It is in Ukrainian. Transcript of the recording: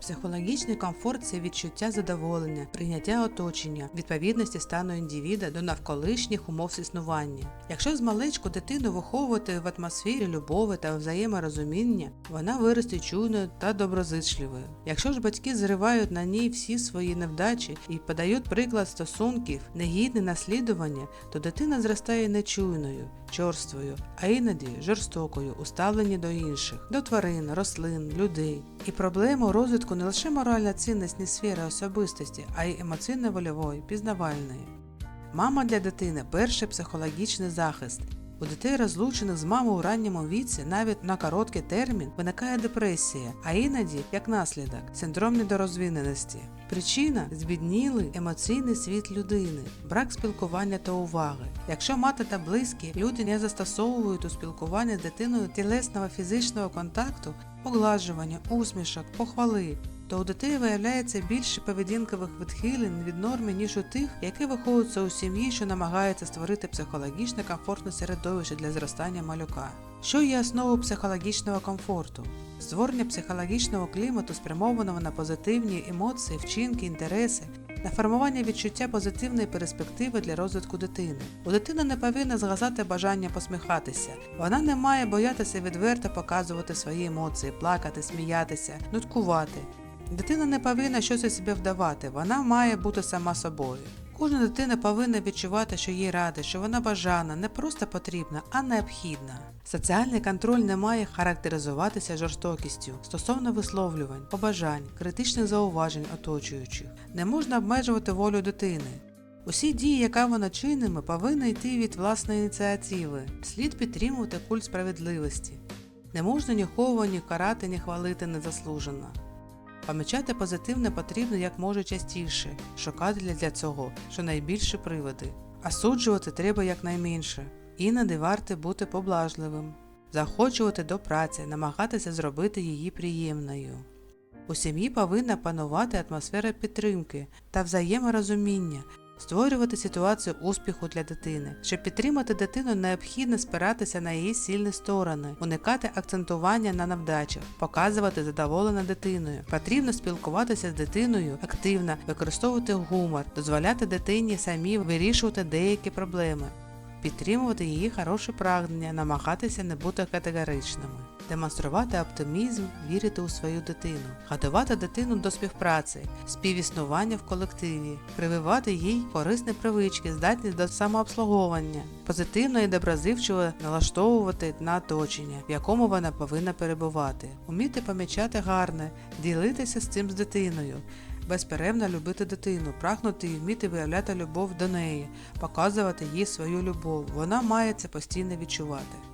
Психологічний комфорт це відчуття задоволення, прийняття оточення, відповідності стану індивіда до навколишніх умов існування. Якщо з маличку дитину виховувати в атмосфері любові та взаєморозуміння, вона виросте чуйною та доброзичливою. Якщо ж батьки зривають на ній всі свої невдачі і подають приклад стосунків, негідне наслідування, то дитина зростає нечуйною, чорствою, а іноді жорстокою у ставленні до інших, до тварин, рослин, людей. І проблема у розвитку не лише моральна цінності сфери особистості, а й емоційно-вольової, пізнавальної. Мама для дитини перший психологічний захист. У дітей, розлучених з мамою у ранньому віці, навіть на короткий термін виникає депресія, а іноді, як наслідок, синдром недорозвиненості. Причина збіднілий емоційний світ людини, брак спілкування та уваги. Якщо мати та близькі люди не застосовують у спілкуванні з дитиною тілесного фізичного контакту, поглажування, усмішок, похвали, то у дітей виявляється більше поведінкових відхилень від норми, ніж у тих, які виховуються у сім'ї, що намагаються створити психологічно комфортне середовище для зростання малюка. Що є основою психологічного комфорту? Створення психологічного клімату, спрямованого на позитивні емоції, вчинки, інтереси, на формування відчуття позитивної перспективи для розвитку дитини. У дитини не повинно згасати бажання посміхатися. Вона не має боятися відверто показувати свої емоції, плакати, сміятися, нуткувати. Дитина не повинна щось із себе вдавати, вона має бути сама собою. Кожна дитина повинна відчувати, що їй ради, що вона бажана, не просто потрібна, а необхідна. Соціальний контроль не має характеризуватися жорстокістю стосовно висловлювань, побажань, критичних зауважень оточуючих. Не можна обмежувати волю дитини. Усі дії, яка вона чиниме, повинні йти від власної ініціативи. Слід підтримувати культ справедливості. Не можна нікого ні карати, ні хвалити незаслужено. Помічати позитивне потрібно як може частіше, шукати для цього щонайбільші приводи. Осуджувати треба якнайменше. Іноді варте бути поблажливим, захочувати до праці, намагатися зробити її приємною. У сім'ї повинна панувати атмосфера підтримки та взаєморозуміння, створювати ситуацію успіху для дитини. Щоб підтримати дитину, необхідно спиратися на її сильні сторони, уникати акцентування на навдачах, показувати задоволена дитиною. Потрібно спілкуватися з дитиною активно, використовувати гумор, дозволяти дитині самі вирішувати деякі проблеми. Підтримувати її хороше прагнення, намагатися не бути категоричними, демонструвати оптимізм, вірити у свою дитину, готувати дитину до співпраці, співіснування в колективі, прививати їй корисні привички, здатність до самообслуговування, позитивно і доброзивчиво налаштовувати на оточення, в якому вона повинна перебувати, уміти помічати гарне, ділитися з цим з дитиною. Безперервно любити дитину, прагнути і вміти виявляти любов до неї, показувати їй свою любов. Вона має це постійно відчувати.